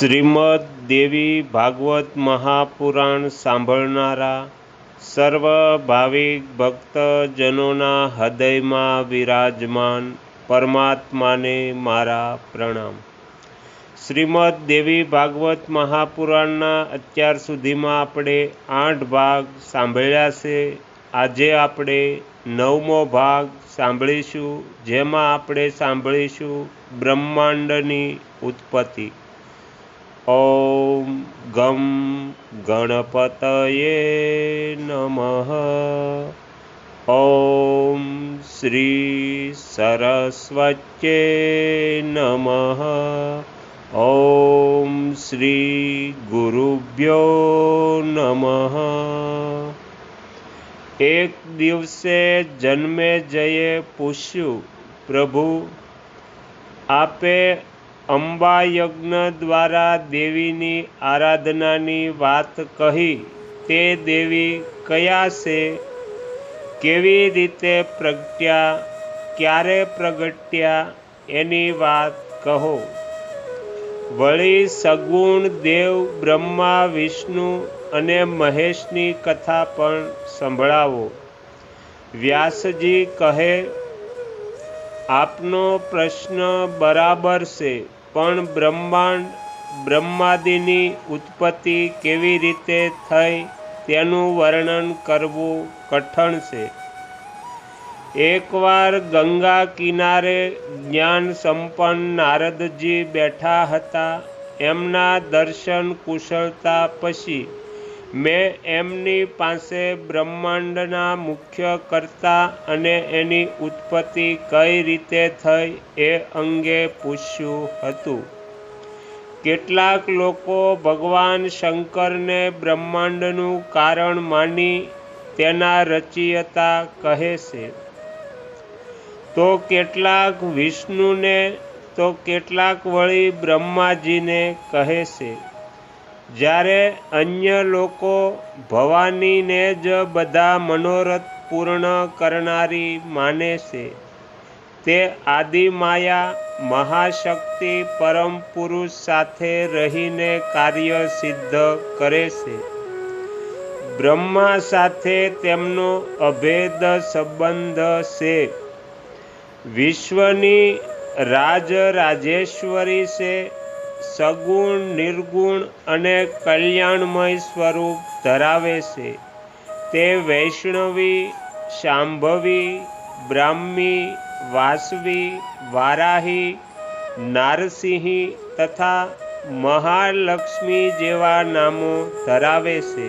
શ્રીમદ દેવી ભાગવત મહાપુરાણ સાંભળનારા સર્વ ભાવિક ભક્તજનોના હૃદયમાં વિરાજમાન પરમાત્માને મારા પ્રણામ. શ્રીમદ દેવી ભાગવત મહાપુરાણના અત્યાર સુધીમાં આપણે આઠ ભાગ સાંભળ્યા છે. આજે આપણે નવમો ભાગ સાંભળીશું, જેમાં આપણે સાંભળીશું બ્રહ્માંડની ઉત્પત્તિ. ઓમ ગમ ગણપતયે નમઃ ઓમ શ્રી સરસ્વત્યે નમઃ ઓમ શ્રી ગુરુભ્યો નમઃ એક દિવસે જન્મે જયે પૂછ્યું પ્રભુ આપે અંબા યજ્ઞ દ્વારા દેવીની આરાધનાની વાત કહી, તે દેવી કયા છે? કેવી રીતે પ્રગટ્યા? ક્યારે પ્રગટ્યા? એની વાત કહો. વળી સગુણ દેવ બ્રહ્મા, વિષ્ણુ અને મહેશની કથા પણ સંભળાવો. વ્યાસજી કહે, આપનો પ્રશ્ન બરાબર છે. પણ બ્રહ્માંડ બ્રહ્માદિની ઉત્પત્તિ કેવી રીતે થઈ તેનું વર્ણન કરવું કઠણ છે. એકવાર ગંગા કિનારે જ્ઞાન સંપન્ન નારદજી બેઠા હતા, એમના દર્શન કુશળતા પછી મેં એમની પાસે બ્રહ્માંડના મુખ્ય કર્તા અને એની ઉત્પત્તિ કઈ રીતે થઈ એ અંગે પૂછ્યું હતું. કેટલાક લોકો ભગવાન શંકરને બ્રહ્માંડનું કારણ માની તેના રચયિતા કહે છે. તો કેટલાક વિષ્ણુને, તો કેટલાક વળી બ્રહ્માજીને કહે છે. જ્યારે અન્ય લોકો ભવાનીને જ બધા મનોરથ પૂર્ણ કરનારી માને છે, તે આદિમાયા મહાશક્તિ પરમ પુરુષ સાથે રહીને કાર્ય સિદ્ધ કરે છે. બ્રહ્મા સાથે તેમનો અભેદ સંબંધ છે. વિશ્વની રાજરાજેશ્વરી છે સગુણ, નિર્ગુણ અને કલ્યાણમય સ્વરૂપ ધરાવે છે. તે વૈષ્ણવી શાંભવી બ્રાહ્મી, વાસવી, વારાહી, નારસિંહી તથા મહાલક્ષ્મી જેવા નામો ધરાવે છે.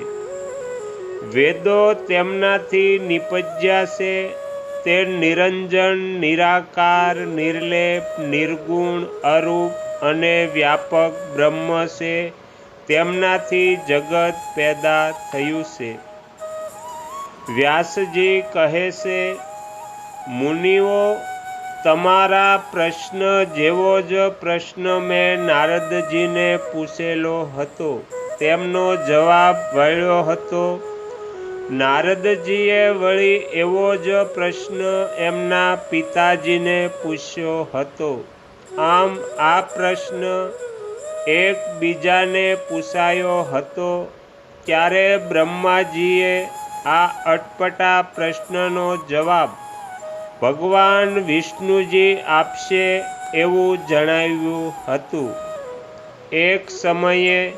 વેદો તેમનાથી નિપજ્યા છે. તે નિરંજન, નિરાકાર, નિર્લેપ, નિર્ગુણ, અરૂપ અને વ્યાપક બ્રહ્મ છે. તેમનાથી જગત પેદા થયું છે. વ્યાસજી કહે છે, મુનિઓ, તમારા પ્રશ્ન જેવો જ પ્રશ્ન મેં નારદજીને પૂછેલો હતો. તેમનો જવાબ વળ્યો હતો, નારદજીએ વળી એવો જ પ્રશ્ન એમના પિતાજીને પૂછ્યો હતો. આમ આ પ્રશ્ન એકબીજાને પૂછાયો હતો. ત્યારે બ્રહ્માજીએ આ અટપટા પ્રશ્નનો જવાબ, ભગવાન વિષ્ણુજી આપશે એવું જણાવ્યું હતું. એક સમયે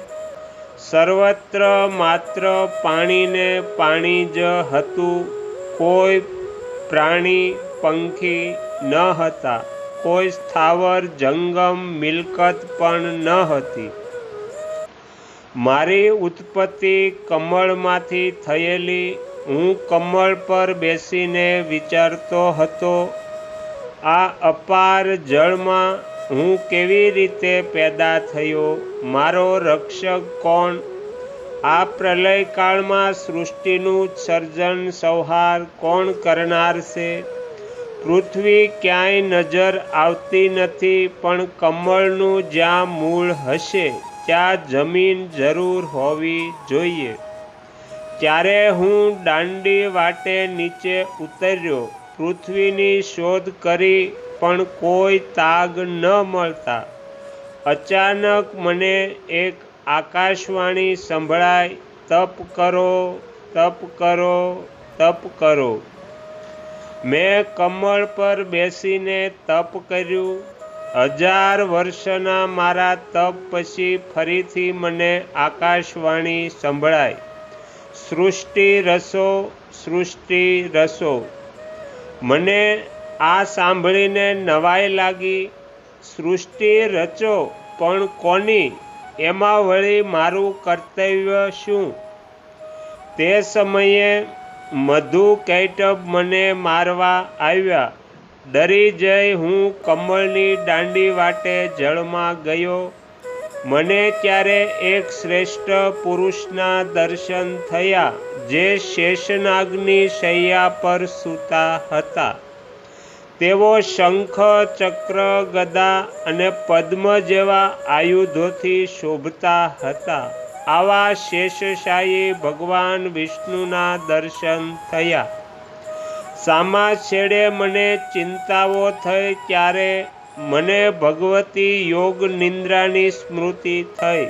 સર્વત્ર માત્ર પાણીને પાણી જ હતું. કોઈ પ્રાણી, પંખી ન હતા. કોઈ સ્થાવર, જંગમ, મિલકત પણ ન હતી. મારી ઉત્પત્તિ કમળમાંથી થયેલી, હું કમળ પર બેસીને વિચારતો હતો, આ અપાર જળમાં હું કેવી રીતે પેદા થયો, મારો રક્ષક કોણ? આ પ્રલયકાળમાં સૃષ્ટિનું સર્જન, સંહાર કોણ કરનાર છે? પૃથ્વી ક્યાંય નજર આવતી નથી, પણ કમળનું જ્યાં મૂળ હશે, ત્યાં જમીન જરૂર હોવી જોઈએ. ત્યારે હું દાંડી વાટે નીચે ઉતર્યો. પૃથ્વીની શોધ કરી પણ કોઈ તાગ ન મળતા. અચાનક મને એક આકાશવાણી સંભળાય, તપ કરો તપ કરો તપ કરો. મેં કમળ પર બેસીને તપ કર્યું. હજાર વર્ષના મારા તપ પછી ફરીથી મને આકાશવાણી સંભળાય. સૃષ્ટિ રસો સૃષ્ટિ રસો. મને આ સાંભળીને નવાઈ લાગી. સૃષ્ટિ રચો, પણ કોની? એમાં વળી મારું કર્તવ્ય શું? તે સમયે મધુ કૈટબ મને મારવા આવ્યા. ડરી જઈ હું કમળની દાંડી વાટે જળમાં ગયો. મને ત્યારે એક શ્રેષ્ઠ પુરુષના દર્શન થયા, જે શેષનાગની શૈયા પર સૂતા હતા. તેઓ શંખ, ચક્ર, ગદા અને પદ્મ જેવા આયુધોથી શોભતા હતા. આવા શેષશાયી ભગવાન વિષ્ણુના દર્શન થયા. સામા છેડે મને ચિંતાઓ થઈ ત્યારે મને ભગવતી યોગ નિંદ્રાની સ્મૃતિ થઈ.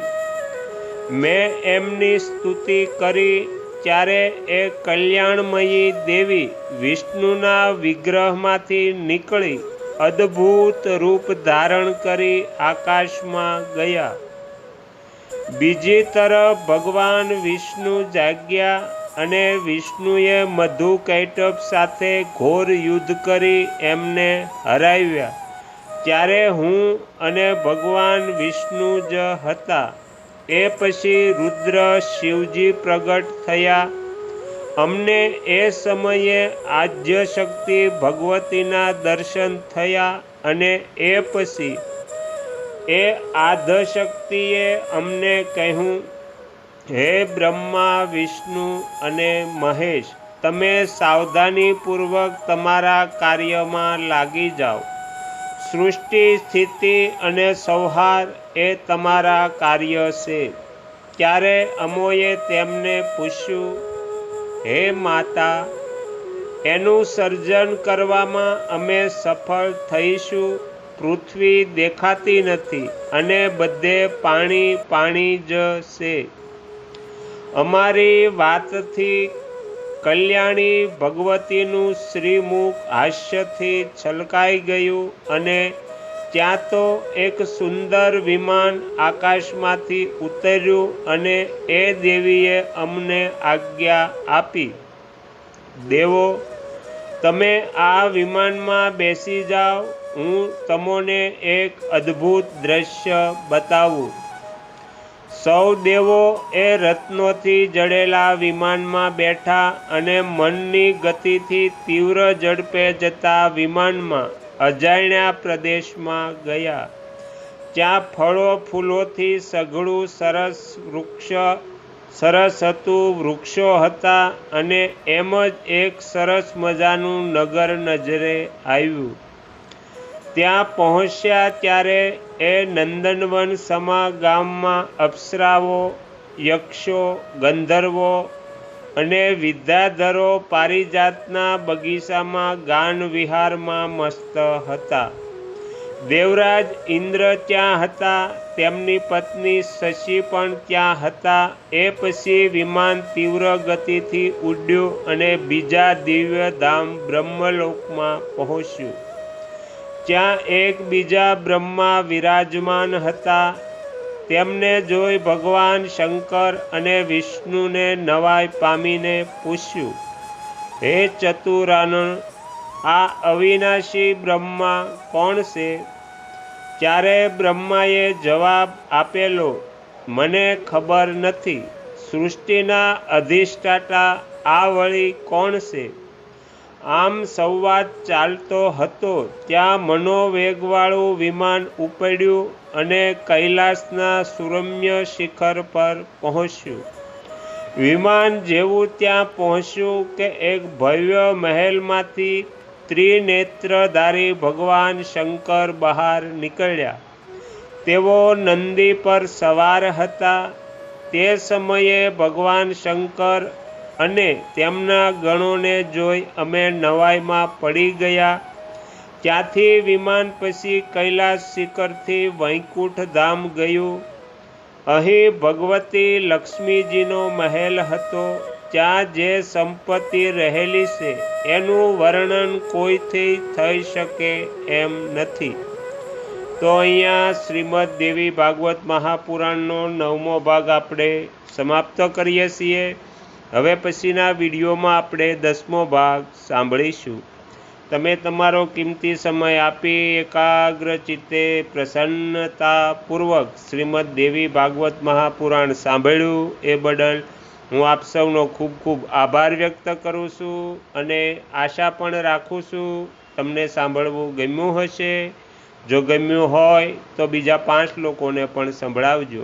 મેં એમની સ્તુતિ કરી ત્યારે એ કલ્યાણમયી દેવી વિષ્ણુના વિગ્રહમાંથી નીકળી અદ્ભુત રૂપ ધારણ કરી આકાશમાં ગયા. બીજી તરફ ભગવાન વિષ્ણુ જાગ્યા અને વિષ્ણુએ મધુ કૈટપ સાથે ઘોર યુદ્ધ કરી એમને હરાવ્યા. ત્યારે હું અને ભગવાન વિષ્ણુ જ હતા. એ પછી રુદ્ર, શિવજી પ્રગટ થયા. અમને એ સમયે આદ્ય શક્તિ ભગવતીના દર્શન થયા અને એ પછી એ આધશક્તિએ અમને કહ્યું, હે બ્રહ્મા, વિષ્ણુ અને મહેશ, તમે સાવધાનીપૂર્વક તમારા કાર્યમાં લાગી જાઓ. સૃષ્ટિ, સ્થિતિ અને સંહાર એ તમારા કાર્ય છે. ત્યારે અમોએ તેમને પૂછ્યું, હે માતા, એનું સર્જન કરવામાં અમે સફળ થઈશું પૃથ્વી દેખાતી નથી અને બધે પાણી પાણી જ છે. અમારી વાતથી કલ્યાણી ભગવતીનું શ્રીમુખ હાસ્યથી છલકાઈ ગયું અને ત્યાં તો એક સુંદર વિમાન આકાશમાંથી ઉતર્યું અને એ દેવીએ અમને આજ્ઞા આપી. દેવો, તમે આ વિમાનમાં બેસી જાઓ હું તમોને એક અદ્ભુત દ્રશ્ય બતાવું. સૌ દેવો એ રત્નોથી જડેલા વિમાનમાં બેઠા અને મનની ગતિથી તીવ્ર ઝડપે જતા વિમાનમાં અજાણ્યા પ્રદેશમાં ગયા. ત્યાં ફળો ફૂલોથી સઘળું સરસ વૃક્ષ, સરસ હતું, વૃક્ષો હતા અને એમ જ એક સરસ મજાનું નગર નજરે આવ્યું. ત્યાં પહોંચ્યા ત્યારે એ નંદનવન સમા ગામમાં અપ્સરાઓ, યક્ષો, ગંધર્વો અને વિદ્યાધરો પારિજાતના બગીચામાં ગાન વિહારમાં મસ્ત હતા. દેવરાજ ઇન્દ્ર ત્યાં હતા, તેમની પત્ની શશી પણ ત્યાં હતા. એ પછી વિમાન તીવ્ર ગતિથી ઉડ્યું અને બીજા દિવ્ય ધામ બ્રહ્મલોકમાં પહોંચ્યું. ત્યાં એકબીજા બ્રહ્મા વિરાજમાન હતા. તેમને જોઈ ભગવાન શંકર અને વિષ્ણુને નવાઈ પામીને પૂછ્યું, હે ચતુરાનન આ અવિનાશી બ્રહ્મા કોણ છે? ત્યારે બ્રહ્માએ જવાબ આપેલો મને ખબર નથી. સૃષ્ટિના અધિષ્ઠાતા આ વળી કોણ છે? આમ સંવાદ ચાલતો હતો. ત્યાં મનોવેગવાળું વિમાન ઉપડ્યું અને કૈલાસના સુરમ્ય શિખર પર પહોંચ્યું. વિમાન જેવું ત્યાં પહોંચ્યું કે એક ભવ્ય મહેલમાંથી ત્રિનેત્રધારી ભગવાન શંકર બહાર નીકળ્યા. તેઓ નંદી પર સવાર હતા. તે સમયે ભગવાન શંકર અને તેમના ગણોને જોઈ અમે નવાઈમાં પડી ગયા. ત્યાંથી વિમાન પછી કૈલાસ શિખરથી વૈકુંઠ ધામ ગયું. અહીં ભગવતી લક્ષ્મીજીનો મહેલ હતો. ત્યાં જે સંપત્તિ રહેલી છે, એનું વર્ણન કોઈથી થઈ શકે એમ નથી. તો અહીંયા શ્રીમદ દેવી ભાગવત મહાપુરાણનો નવમો ભાગ આપણે સમાપ્ત કરીએ છીએ. હવે પછીના વિડીયોમાં આપણે દસમો ભાગ સાંભળીશું. તમે તમારો કિંમતી સમય આપી એકાગ્ર ચિત્તે પ્રસન્નતાપૂર્વક શ્રીમદ દેવી ભાગવત મહાપુરાણ સાંભળ્યું એ બદલ હું આપ સૌનો ખૂબ ખૂબ આભાર વ્યક્ત કરું છું અને આશા પણ રાખું છું તમને સાંભળવું ગમ્યું હશે. જો ગમ્યું હોય તો બીજા પાંચ લોકોને પણ સંભળાવજો.